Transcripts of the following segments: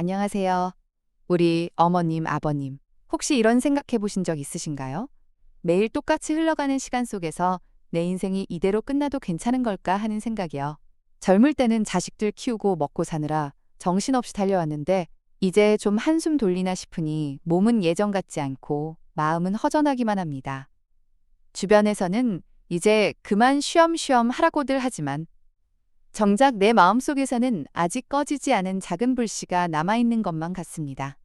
안녕하세요. 우리 어머님, 아버님. 혹시 이런 생각해 보신 적 있으신가요? 매일 똑같이 흘러가는 시간 속에서 내 인생이 이대로 끝나도 괜찮은 걸까 하는 생각이요. 젊을 때는 자식들 키우고 먹고 사느라 정신없이 달려왔는데 이제 좀 한숨 돌리나 싶으니 몸은 예전 같지 않고 마음은 허전하기만 합니다. 주변에서는 이제 그만 쉬엄쉬엄 하라고들 하지만 정작 내 마음속에서는 아직 꺼지지 않은 작은 불씨가 남아있는 것만 같습니다.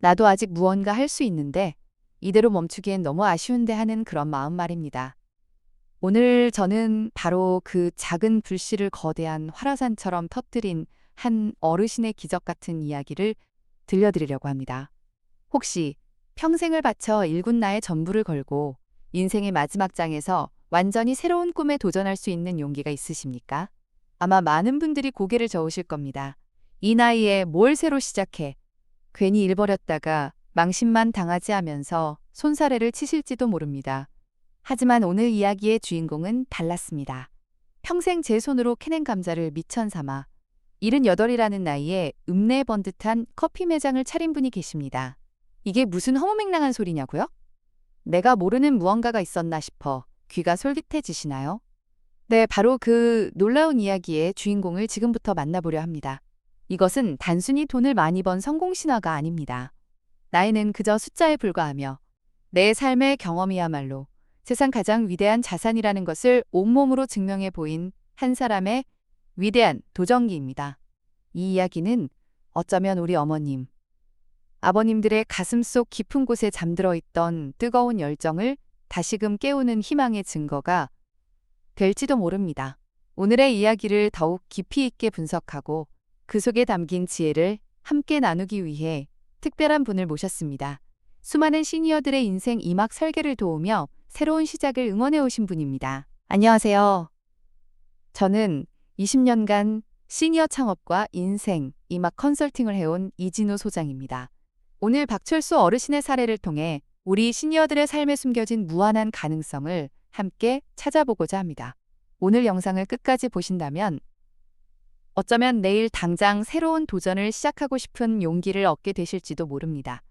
나도 아직 무언가 할 수 있는데 이대로 멈추기엔 너무 아쉬운데 하는 그런 마음 말입니다. 오늘 저는 바로 그 작은 불씨를 거대한 화라산처럼 터뜨린 한 어르신의 기적 같은 이야기를 들려드리려고 합니다. 혹시 평생을 바쳐 일군 나의 전부를 걸고 인생의 마지막 장에서 완전히 새로운 꿈에 도전할 수 있는 용기가 있으십니까? 아마 많은 분들이 고개를 저으실 겁니다. 이 나이에 뭘 새로 시작해? 괜히 잃버렸다가 망신만 당하지 하면서 손사래를 치실지도 모릅니다. 하지만 오늘 이야기의 주인공은 달랐습니다. 평생 제 손으로 캐낸 감자를 미천 삼아 78이라는 나이에 읍내 번듯한 커피 매장을 차린 분이 계십니다. 이게 무슨 허무맹랑한 소리냐고요? 내가 모르는 무언가가 있었나 싶어 귀가 솔깃해지시나요? 네, 바로 그 놀라운 이야기의 주인공을 지금부터 만나보려 합니다. 이것은 단순히 돈을 많이 번 성공 신화가 아닙니다. 나이는 그저 숫자에 불과하며 내 삶의 경험이야말로 세상 가장 위대한 자산이라는 것을 온몸으로 증명해 보인 한 사람의 위대한 도전기입니다. 이 이야기는 어쩌면 우리 어머님, 아버님들의 가슴 속 깊은 곳에 잠들어 있던 뜨거운 열정을 다시금 깨우는 희망의 증거가 될지도 모릅니다. 오늘의 이야기를 더욱 깊이 있게 분석하고 그 속에 담긴 지혜를 함께 나누기 위해 특별한 분을 모셨습니다. 수많은 시니어들의 인생 이막 설계를 도우며 새로운 시작을 응원해 오신 분입니다. 안녕하세요. 저는 20년간 시니어 창업과 인생 이막 컨설팅을 해온 이진우 소장입니다. 오늘 박철수 어르신의 사례를 통해 우리 시니어들의 삶에 숨겨진 무한한 가능성을 함께 찾아보고자 합니다. 오늘 영상을 끝까지 보신다면 어쩌면 내일 당장 새로운 도전을 시작하고 싶은 용기를 얻게 되실지도 모릅니다.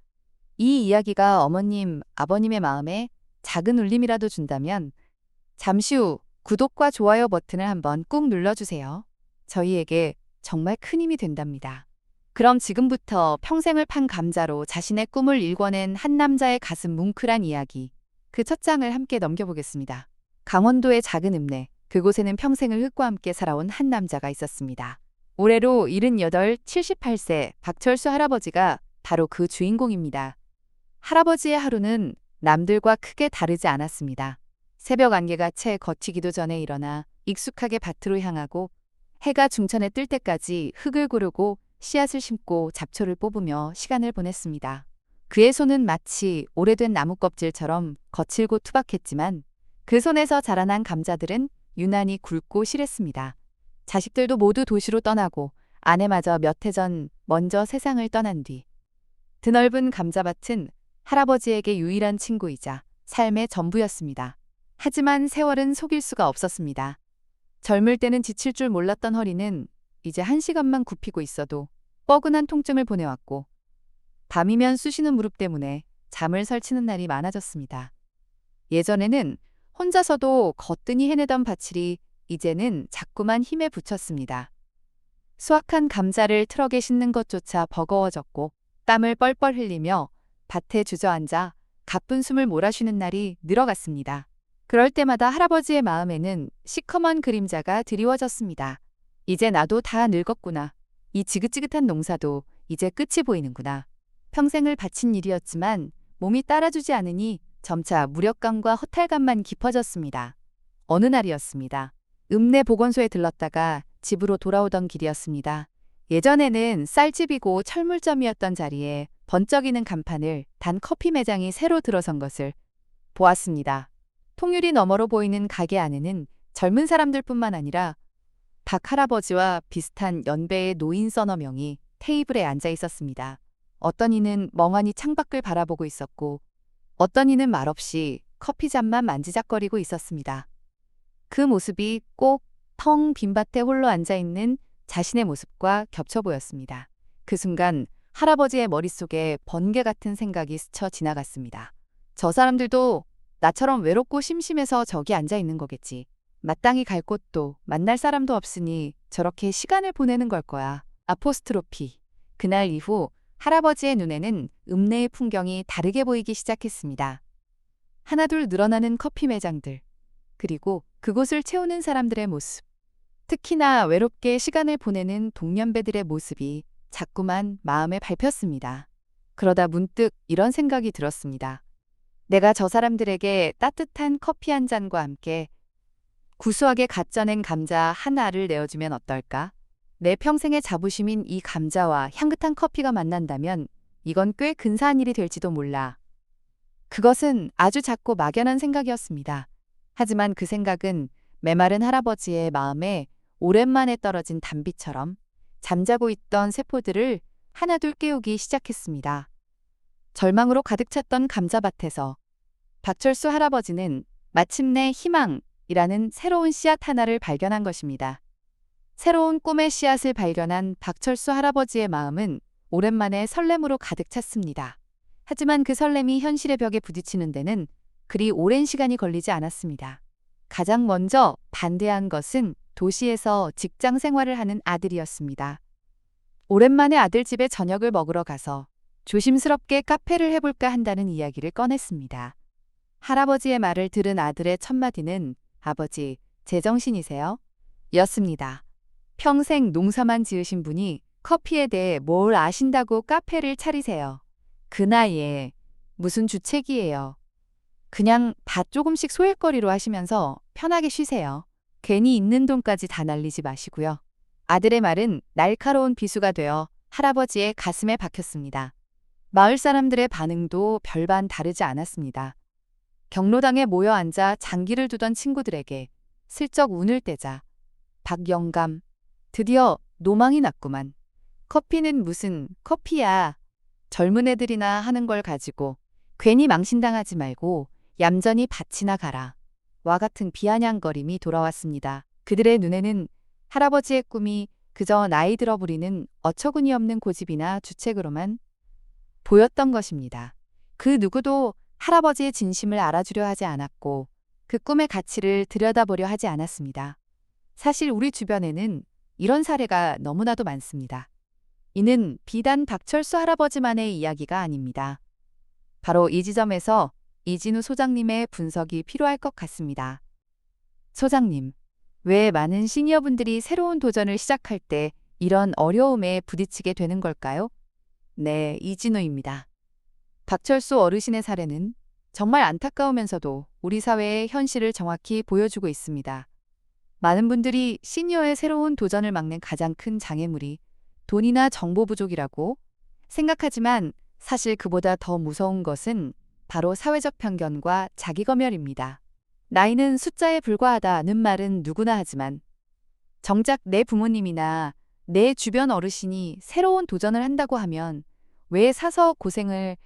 이 이야기가 어머님, 아버님의 마음에 작은 울림이라도 준다면 잠시 후 구독과 좋아요 버튼을 한번 꾹 눌러주세요. 저희에게 정말 큰 힘이 된답니다. 그럼 지금부터 평생을 판 감자로 자신의 꿈을 일궈낸 한 남자의 가슴 뭉클한 이야기, 그 첫 장을 함께 넘겨보겠습니다. 강원도의 작은 읍내, 그곳에는 평생을 흙과 함께 살아온 한 남자가 있었습니다. 올해로 78, 78세 박철수 할아버지가 바로 그 주인공입니다. 할아버지의 하루는 남들과 크게 다르지 않았습니다. 새벽 안개가 채 걷히기도 전에 일어나 익숙하게 밭으로 향하고 해가 중천에 뜰 때까지 흙을 고르고 씨앗을 심고 잡초를 뽑으며 시간을 보냈습니다. 그의 손은 마치 오래된 나무 껍질처럼 거칠고 투박했지만 그 손에서 자라난 감자들은 유난히 굵고 실했습니다. 자식들도 모두 도시로 떠나고 아내마저 몇 해 전 먼저 세상을 떠난 뒤 드넓은 감자밭은 할아버지에게 유일한 친구이자 삶의 전부였습니다. 하지만 세월은 속일 수가 없었습니다. 젊을 때는 지칠 줄 몰랐던 허리는 이제 한 시간만 굽히고 있어도 뻐근한 통증을 보내왔고 밤이면 쑤시는 무릎 때문에 잠을 설치는 날이 많아졌습니다. 예전에는 혼자서도 거뜬히 해내던 바칠이 이제는 자꾸만 힘에 부쳤습니다. 수확한 감자를 트럭에 싣는 것조차 버거워졌고 땀을 뻘뻘 흘리며 밭에 주저앉아 가쁜 숨을 몰아쉬는 날이 늘어갔습니다. 그럴 때마다 할아버지의 마음에는 시커먼 그림자가 드리워졌습니다. 이제 나도 다 늙었구나. 이 지긋지긋한 농사도 이제 끝이 보이는구나. 평생을 바친 일이었지만 몸이 따라주지 않으니 점차 무력감과 허탈감만 깊어졌습니다. 어느 날이었습니다. 읍내 보건소에 들렀다가 집으로 돌아오던 길이었습니다. 예전에는 쌀집이고 철물점이었던 자리에 번쩍이는 간판을 단 커피 매장이 새로 들어선 것을 보았습니다. 통유리 너머로 보이는 가게 안에는 젊은 사람들뿐만 아니라 박 할아버지와 비슷한 연배의 노인 서너 명이 테이블에 앉아 있었습니다. 어떤 이는 멍하니 창밖을 바라보고 있었고 어떤 이는 말없이 커피잔만 만지작거리고 있었습니다. 그 모습이 꼭 텅 빈 밭에 홀로 앉아 있는 자신의 모습과 겹쳐 보였습니다. 그 순간 할아버지의 머릿속에 번개 같은 생각이 스쳐 지나갔습니다. 저 사람들도 나처럼 외롭고 심심해서 저기 앉아 있는 거겠지. 마땅히 갈 곳도 만날 사람도 없으니 저렇게 시간을 보내는 걸 거야. 아포스트로피. 그날 이후 할아버지의 눈에는 읍내의 풍경이 다르게 보이기 시작했습니다. 하나둘 늘어나는 커피 매장들, 그리고 그곳을 채우는 사람들의 모습. 특히나 외롭게 시간을 보내는 동년배들의 모습이 자꾸만 마음에 밟혔습니다. 그러다 문득 이런 생각이 들었습니다. 내가 저 사람들에게 따뜻한 커피 한 잔과 함께 구수하게 갓 쪄낸 감자 한 알을 내어주면 어떨까? 내 평생의 자부심인 이 감자와 향긋한 커피가 만난다면 이건 꽤 근사한 일이 될지도 몰라. 그것은 아주 작고 막연한 생각이었습니다. 하지만 그 생각은 메마른 할아버지의 마음에 오랜만에 떨어진 단비처럼 잠자고 있던 세포들을 하나둘 깨우기 시작했습니다. 절망으로 가득 찼던 감자밭에서 박철수 할아버지는 마침내 희망이라는 새로운 씨앗 하나를 발견한 것입니다. 새로운 꿈의 씨앗을 발견한 박철수 할아버지의 마음은 오랜만에 설렘으로 가득 찼습니다. 하지만 그 설렘이 현실의 벽에 부딪히는 데는 그리 오랜 시간이 걸리지 않았습니다. 가장 먼저 반대한 것은 도시에서 직장 생활을 하는 아들이었습니다. 오랜만에 아들 집에 저녁을 먹으러 가서 조심스럽게 카페를 해볼까 한다는 이야기를 꺼냈습니다. 할아버지의 말을 들은 아들의 첫마디는 아버지, 제정신이세요? 였습니다. 평생 농사만 지으신 분이 커피에 대해 뭘 아신다고 카페를 차리세요. 그 나이에 무슨 주책이에요. 그냥 밭 조금씩 소일거리로 하시면서 편하게 쉬세요. 괜히 있는 돈까지 다 날리지 마시고요. 아들의 말은 날카로운 비수가 되어 할아버지의 가슴에 박혔습니다. 마을 사람들의 반응도 별반 다르지 않았습니다. 경로당에 모여 앉아 장기를 두던 친구들에게 슬쩍 운을 떼자 박영감 드디어 노망이 났구만. 커피는 무슨 커피야. 젊은 애들이나 하는 걸 가지고 괜히 망신당하지 말고 얌전히 밭이나 가라. 와 같은 비아냥거림이 돌아왔습니다. 그들의 눈에는 할아버지의 꿈이 그저 나이 들어 부리는 어처구니 없는 고집이나 주책으로만 보였던 것입니다. 그 누구도 할아버지의 진심을 알아주려 하지 않았고 그 꿈의 가치를 들여다보려 하지 않았습니다. 사실 우리 주변에는 이런 사례가 너무나도 많습니다. 이는 비단 박철수 할아버지만의 이야기가 아닙니다. 바로 이 지점에서 이진우 소장님의 분석이 필요할 것 같습니다. 소장님, 왜 많은 시니어분들이 새로운 도전을 시작할 때 이런 어려움에 부딪히게 되는 걸까요? 네, 이진우입니다. 박철수 어르신의 사례는 정말 안타까우면서도 우리 사회의 현실을 정확히 보여주고 있습니다. 많은 분들이 시니어의 새로운 도전을 막는 가장 큰 장애물이 돈이나 정보 부족이라고 생각하지만 사실 그보다 더 무서운 것은 바로 사회적 편견과 자기검열입니다. 나이는 숫자에 불과하다는 말은 누구나 하지만 정작 내 부모님이나 내 주변 어르신이 새로운 도전을 한다고 하면 왜 사서 고생을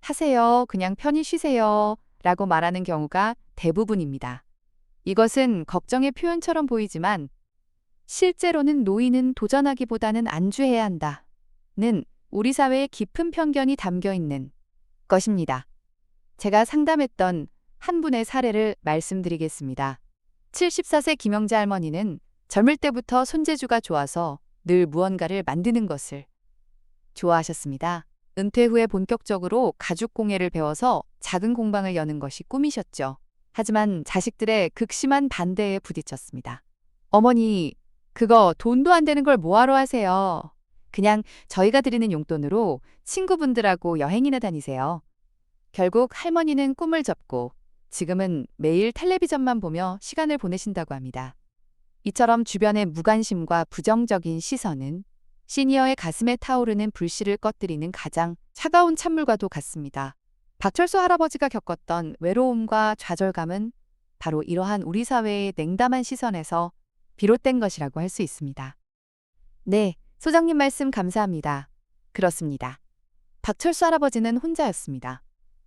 하세요. 그냥 편히 쉬세요. 라고 말하는 경우가 대부분입니다. 이것은 걱정의 표현처럼 보이지만 실제로는 노인은 도전하기보다는 안주해야 한다. 는 우리 사회의 깊은 편견이 담겨 있는 것입니다. 제가 상담했던 한 분의 사례를 말씀드리겠습니다. 74세 김영자 할머니는 젊을 때부터 손재주가 좋아서 늘 무언가를 만드는 것을 좋아하셨습니다. 은퇴 후에 본격적으로 가죽 공예를 배워서 작은 공방을 여는 것이 꿈이셨죠. 하지만 자식들의 극심한 반대에 부딪혔습니다. 어머니, 그거 돈도 안 되는 걸 뭐하러 하세요? 그냥 저희가 드리는 용돈으로 친구분들하고 여행이나 다니세요. 결국 할머니는 꿈을 접고 지금은 매일 텔레비전만 보며 시간을 보내신다고 합니다. 이처럼 주변의 무관심과 부정적인 시선은 시니어의 가슴에 타오르는 불씨를 꺼뜨리는 가장 차가운 찬물과도 같습니다. 박철수 할아버지가 겪었던 외로움과 좌절감은 바로 이러한 우리 사회의 냉담한 시선에서 비롯된 것이라고 할 수 있습니다. 네, 소장님 말씀 감사합니다. 그렇습니다. 박철수 할아버지는 혼자였습니다.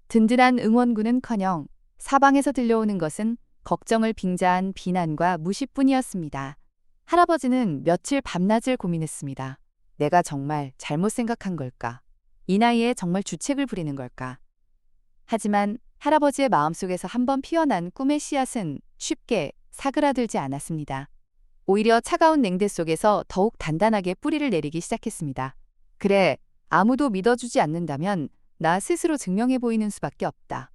든든한 응원군은커녕 사방에서 들려오는 것은 걱정을 빙자한 비난과 무시뿐이었습니다. 할아버지는 며칠 밤낮을 고민했습니다. 내가 정말 잘못 생각한 걸까? 이 나이에 정말 주책을 부리는 걸까? 하지만 할아버지의 마음속에서 한번 피어난 꿈의 씨앗은 쉽게 사그라들지 않았습니다. 오히려 차가운 냉대 속에서 더욱 단단하게 뿌리를 내리기 시작했습니다. 그래, 아무도 믿어주지 않는다면 나 스스로 증명해 보이는 수밖에 없다.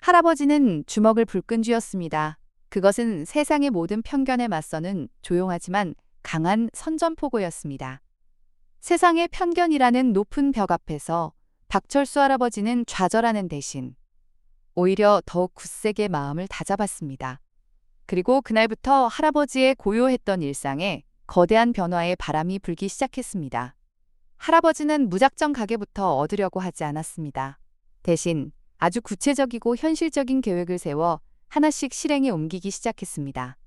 할아버지는 주먹을 불끈 쥐었습니다. 그것은 세상의 모든 편견에 맞서는 조용하지만 강한 선전포고였습니다. 세상의 편견이라는 높은 벽 앞에서 박철수 할아버지는 좌절하는 대신 오히려 더욱 굳세게 마음을 다잡았습니다. 그리고 그날부터 할아버지의 고요했던 일상에 거대한 변화의 바람이 불기 시작했습니다. 할아버지는 무작정 가게부터 얻으려고 하지 않았습니다. 대신 아주 구체적이고 현실적인 계획을 세워 하나씩 실행에 옮기기 시작했습니다.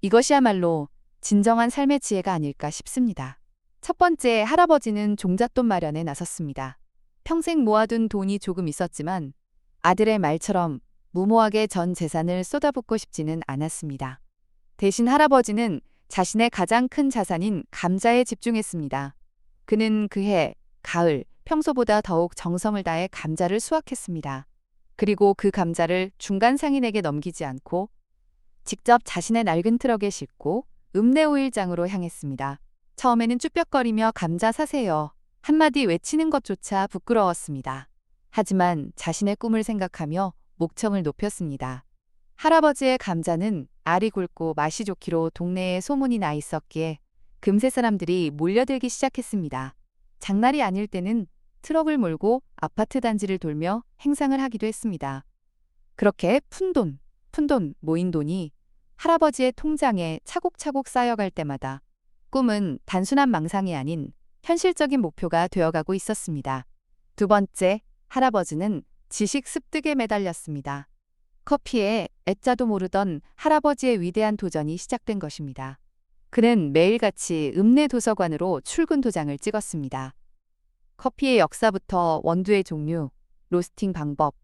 이것이야말로 진정한 삶의 지혜가 아닐까 싶습니다. 첫 번째, 할아버지는 종잣돈 마련에 나섰습니다. 평생 모아둔 돈이 조금 있었지만 아들의 말처럼 무모하게 전 재산을 쏟아붓고 싶지는 않았습니다. 대신 할아버지는 자신의 가장 큰 자산인 감자에 집중했습니다. 그는 그해 가을 평소보다 더욱 정성을 다해 감자를 수확했습니다. 그리고 그 감자를 중간 상인에게 넘기지 않고 직접 자신의 낡은 트럭에 싣고 읍내 오일장으로 향했습니다. 처음에는 쭈뼛거리며 감자 사세요. 한마디 외치는 것조차 부끄러웠습니다. 하지만 자신의 꿈을 생각하며 목청을 높였습니다. 할아버지의 감자는 알이 굵고 맛이 좋기로 동네에 소문이 나 있었기에 금세 사람들이 몰려들기 시작했습니다. 장날이 아닐 때는 트럭을 몰고 아파트 단지를 돌며 행상을 하기도 했습니다. 그렇게 푼돈, 푼돈 모인 돈이 할아버지의 통장에 차곡차곡 쌓여갈 때마다 꿈은 단순한 망상이 아닌 현실적인 목표가 되어가고 있었습니다. 두 번째, 할아버지는 지식 습득에 매달렸습니다. 커피에 애자도 모르던 할아버지의 위대한 도전이 시작된 것입니다. 그는 매일같이 읍내 도서관으로 출근 도장을 찍었습니다. 커피의 역사부터 원두의 종류, 로스팅 방법,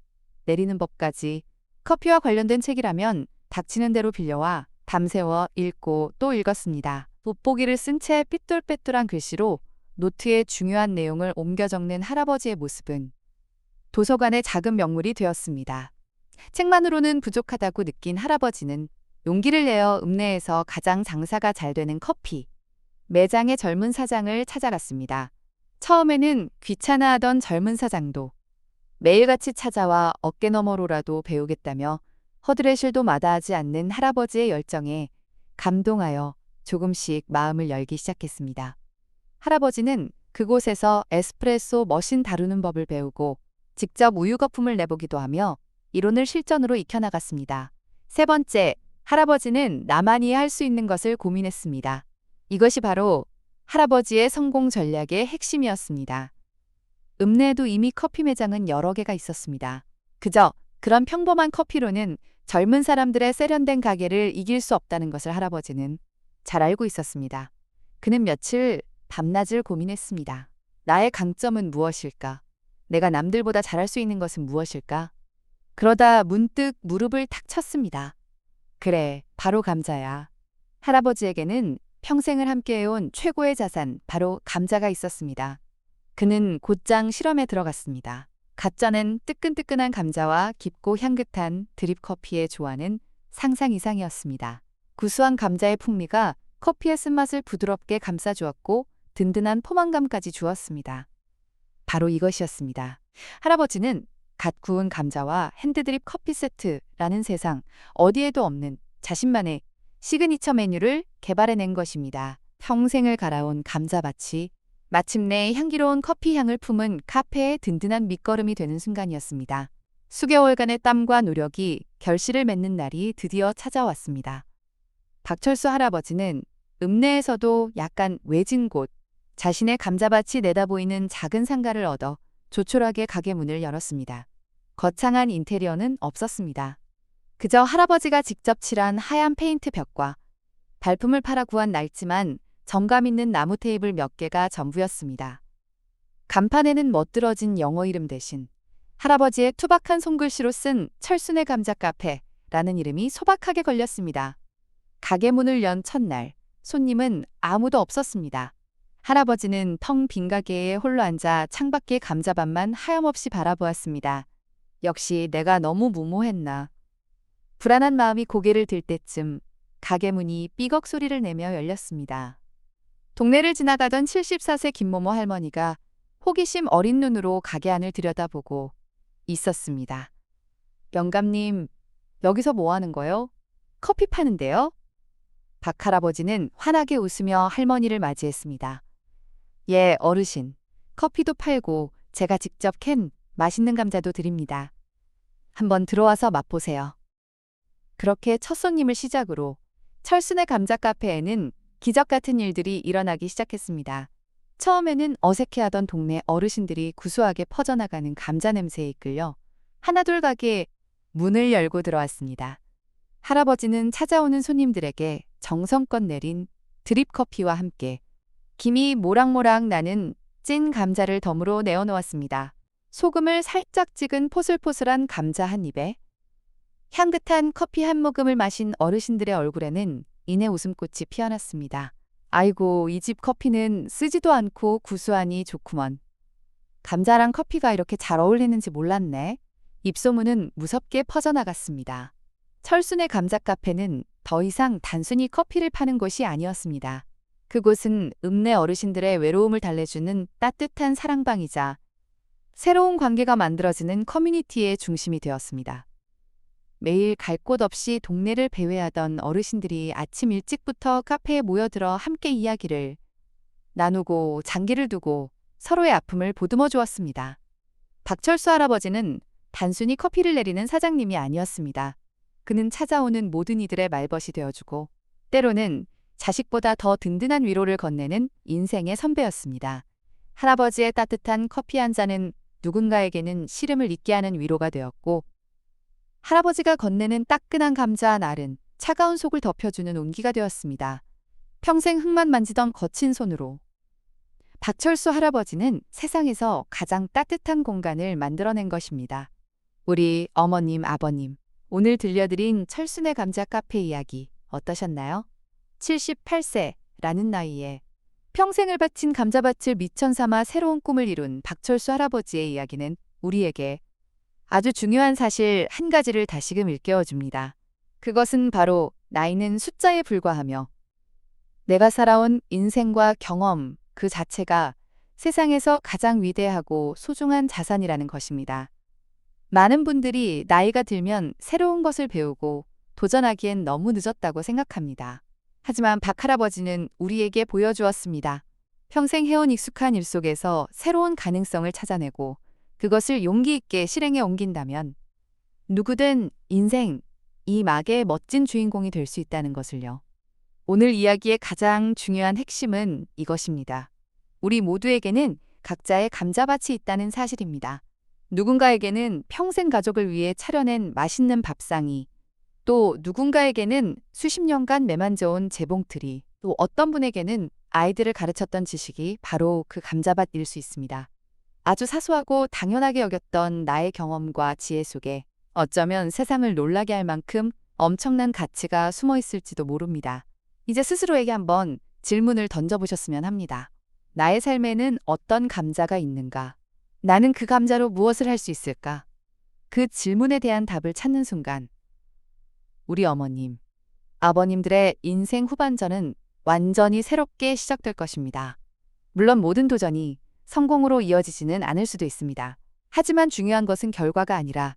내리는 법까지 커피와 관련된 책이라면 닥치는 대로 빌려와 밤새워 읽고 또 읽었습니다. 돋보기를 쓴 채 삐뚤빼뚤한 글씨로 노트에 중요한 내용을 옮겨 적는 할아버지의 모습은 도서관의 작은 명물이 되었습니다. 책만으로는 부족하다고 느낀 할아버지는 용기를 내어 읍내에서 가장 장사가 잘 되는 커피, 매장의 젊은 사장을 찾아갔습니다. 처음에는 귀찮아하던 젊은 사장도 매일같이 찾아와 어깨너머로라도 배우겠다며 허드레실도 마다하지 않는 할아버지의 열정에 감동하여 조금씩 마음을 열기 시작했습니다. 할아버지는 그곳에서 에스프레소 머신 다루는 법을 배우고 직접 우유 거품을 내보기도 하며 이론을 실전으로 익혀나갔습니다. 세 번째, 할아버지는 나만이 할 수 있는 것을 고민했습니다. 이것이 바로 할아버지의 성공 전략의 핵심이었습니다. 읍내에도 이미 커피 매장은 여러 개가 있었습니다. 그저 그런 평범한 커피로는 젊은 사람들의 세련된 가게를 이길 수 없다는 것을 할아버지는 잘 알고 있었습니다. 그는 며칠 밤낮을 고민했습니다. 나의 강점은 무엇일까? 내가 남들보다 잘할 수 있는 것은 무엇일까? 그러다 문득 무릎을 탁 쳤습니다. 그래, 바로 감자야. 할아버지에게는 평생을 함께해온 최고의 자산, 바로 감자가 있었습니다. 그는 곧장 실험에 들어갔습니다. 갓자는 뜨끈뜨끈한 감자와 깊고 향긋한 드립 커피의 조화는 상상 이상이었습니다. 구수한 감자의 풍미가 커피의 쓴맛을 부드럽게 감싸주었고 든든한 포만감까지 주었습니다. 바로 이것이었습니다. 할아버지는 갓 구운 감자와 핸드드립 커피 세트라는 세상 어디에도 없는 자신만의 시그니처 메뉴를 개발해낸 것입니다. 평생을 갈아온 감자밭이 마침내 향기로운 커피 향을 품은 카페의 든든한 밑거름이 되는 순간이었습니다. 수개월간의 땀과 노력이 결실을 맺는 날이 드디어 찾아왔습니다. 박철수 할아버지는 읍내에서도 약간 외진 곳, 자신의 감자밭이 내다보이는 작은 상가를 얻어 조촐하게 가게 문을 열었습니다. 거창한 인테리어는 없었습니다. 그저 할아버지가 직접 칠한 하얀 페인트 벽과 발품을 팔아 구한 낡지만 정감 있는 나무 테이블 몇 개가 전부였습니다. 간판에는 멋들어진 영어 이름 대신 할아버지의 투박한 손글씨로 쓴 철순의 감자 카페라는 이름이 소박하게 걸렸습니다. 가게 문을 연 첫날 손님은 아무도 없었습니다. 할아버지는 텅 빈 가게에 홀로 앉아 창밖의 감자밭만 하염없이 바라보았습니다. 역시 내가 너무 무모했나. 불안한 마음이 고개를 들 때쯤 가게 문이 삐걱 소리를 내며 열렸습니다. 동네를 지나가던 74세 김모모 할머니가 호기심 어린 눈으로 가게 안을 들여다보고 있었습니다. 영감님, 여기서 뭐 하는 거요? 커피 파는데요? 박 할아버지는 환하게 웃으며 할머니를 맞이했습니다. 예, 어르신. 커피도 팔고 제가 직접 캔 맛있는 감자도 드립니다. 한번 들어와서 맛보세요. 그렇게 첫 손님을 시작으로 철순의 감자 카페에는 기적 같은 일들이 일어나기 시작했습니다. 처음에는 어색해하던 동네 어르신들이 구수하게 퍼져나가는 감자 냄새에 이끌려 하나둘 가게 문을 열고 들어왔습니다. 할아버지는 찾아오는 손님들에게 정성껏 내린 드립 커피와 함께 김이 모락모락 나는 찐 감자를 덤으로 내어놓았습니다. 소금을 살짝 찍은 포슬포슬한 감자 한 입에 향긋한 커피 한 모금을 마신 어르신들의 얼굴에는 이내 웃음꽃이 피어났습니다. 아이고, 이 집 커피는 쓰지도 않고 구수하니 좋구먼. 감자랑 커피가 이렇게 잘 어울리는지 몰랐네. 입소문은 무섭게 퍼져나갔습니다. 철순의 감자 카페는 더 이상 단순히 커피를 파는 곳이 아니었습니다. 그곳은 읍내 어르신들의 외로움을 달래주는 따뜻한 사랑방이자 새로운 관계가 만들어지는 커뮤니티의 중심이 되었습니다. 매일 갈 곳 없이 동네를 배회하던 어르신들이 아침 일찍부터 카페에 모여들어 함께 이야기를 나누고 장기를 두고 서로의 아픔을 보듬어 주었습니다. 박철수 할아버지는 단순히 커피를 내리는 사장님이 아니었습니다. 그는 찾아오는 모든 이들의 말벗이 되어주고 때로는 자식보다 더 든든한 위로를 건네는 인생의 선배였습니다. 할아버지의 따뜻한 커피 한 잔은 누군가에게는 시름을 잊게 하는 위로가 되었고 할아버지가 건네는 따끈한 감자 한 알은 차가운 속을 덮여주는 온기가 되었습니다. 평생 흙만 만지던 거친 손으로 박철수 할아버지는 세상에서 가장 따뜻한 공간을 만들어낸 것입니다. 우리 어머님, 아버님, 오늘 들려드린 철순의 감자 카페 이야기 어떠셨나요? 78세라는 나이에 평생을 바친 감자밭을 미천 삼아 새로운 꿈을 이룬 박철수 할아버지의 이야기는 우리에게 아주 중요한 사실 한 가지를 다시금 일깨워 줍니다. 그것은 바로 나이는 숫자에 불과하며 내가 살아온 인생과 경험 그 자체가 세상에서 가장 위대하고 소중한 자산이라는 것입니다. 많은 분들이 나이가 들면 새로운 것을 배우고 도전하기엔 너무 늦었다고 생각합니다. 하지만 박 할아버지는 우리에게 보여주었습니다. 평생 해온 익숙한 일 속에서 새로운 가능성을 찾아내고 그것을 용기 있게 실행에 옮긴다면 누구든 인생 이 막의 멋진 주인공이 될 수 있다는 것을요. 오늘 이야기의 가장 중요한 핵심은 이것입니다. 우리 모두에게는 각자의 감자밭이 있다는 사실입니다. 누군가에게는 평생 가족을 위해 차려낸 맛있는 밥상이 또 누군가에게는 수십 년간 매만져온 재봉틀이 또 어떤 분에게는 아이들을 가르쳤던 지식이 바로 그 감자밭일 수 있습니다. 아주 사소하고 당연하게 여겼던 나의 경험과 지혜 속에 어쩌면 세상을 놀라게 할 만큼 엄청난 가치가 숨어 있을지도 모릅니다. 이제 스스로에게 한번 질문을 던져보셨으면 합니다. 나의 삶에는 어떤 감자가 있는가? 나는 그 감자로 무엇을 할 수 있을까? 그 질문에 대한 답을 찾는 순간 우리 어머님, 아버님들의 인생 후반전은 완전히 새롭게 시작될 것입니다. 물론 모든 도전이 성공으로 이어지지는 않을 수도 있습니다. 하지만 중요한 것은 결과가 아니라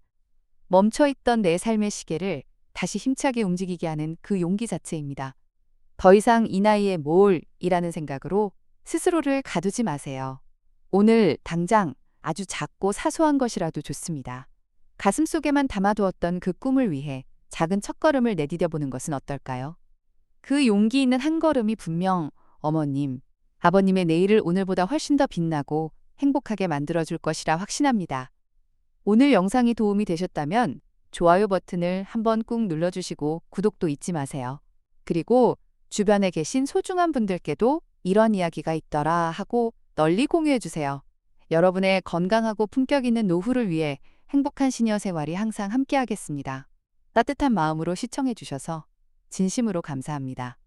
멈춰있던 내 삶의 시계를 다시 힘차게 움직이게 하는 그 용기 자체입니다. 더 이상 이 나이에 뭘 이라는 생각으로 스스로를 가두지 마세요. 오늘 당장 아주 작고 사소한 것이라도 좋습니다. 가슴 속에만 담아두었던 그 꿈을 위해 작은 첫걸음을 내디뎌 보는 것은 어떨까요? 그 용기 있는 한 걸음이 분명 어머님, 아버님의 내일을 오늘보다 훨씬 더 빛나고 행복하게 만들어줄 것이라 확신합니다. 오늘 영상이 도움이 되셨다면 좋아요 버튼을 한번 꾹 눌러주시고 구독도 잊지 마세요. 그리고 주변에 계신 소중한 분들께도 이런 이야기가 있더라 하고 널리 공유해주세요. 여러분의 건강하고 품격 있는 노후를 위해 행복한 시니어 생활이 항상 함께하겠습니다. 따뜻한 마음으로 시청해 주셔서 진심으로 감사합니다.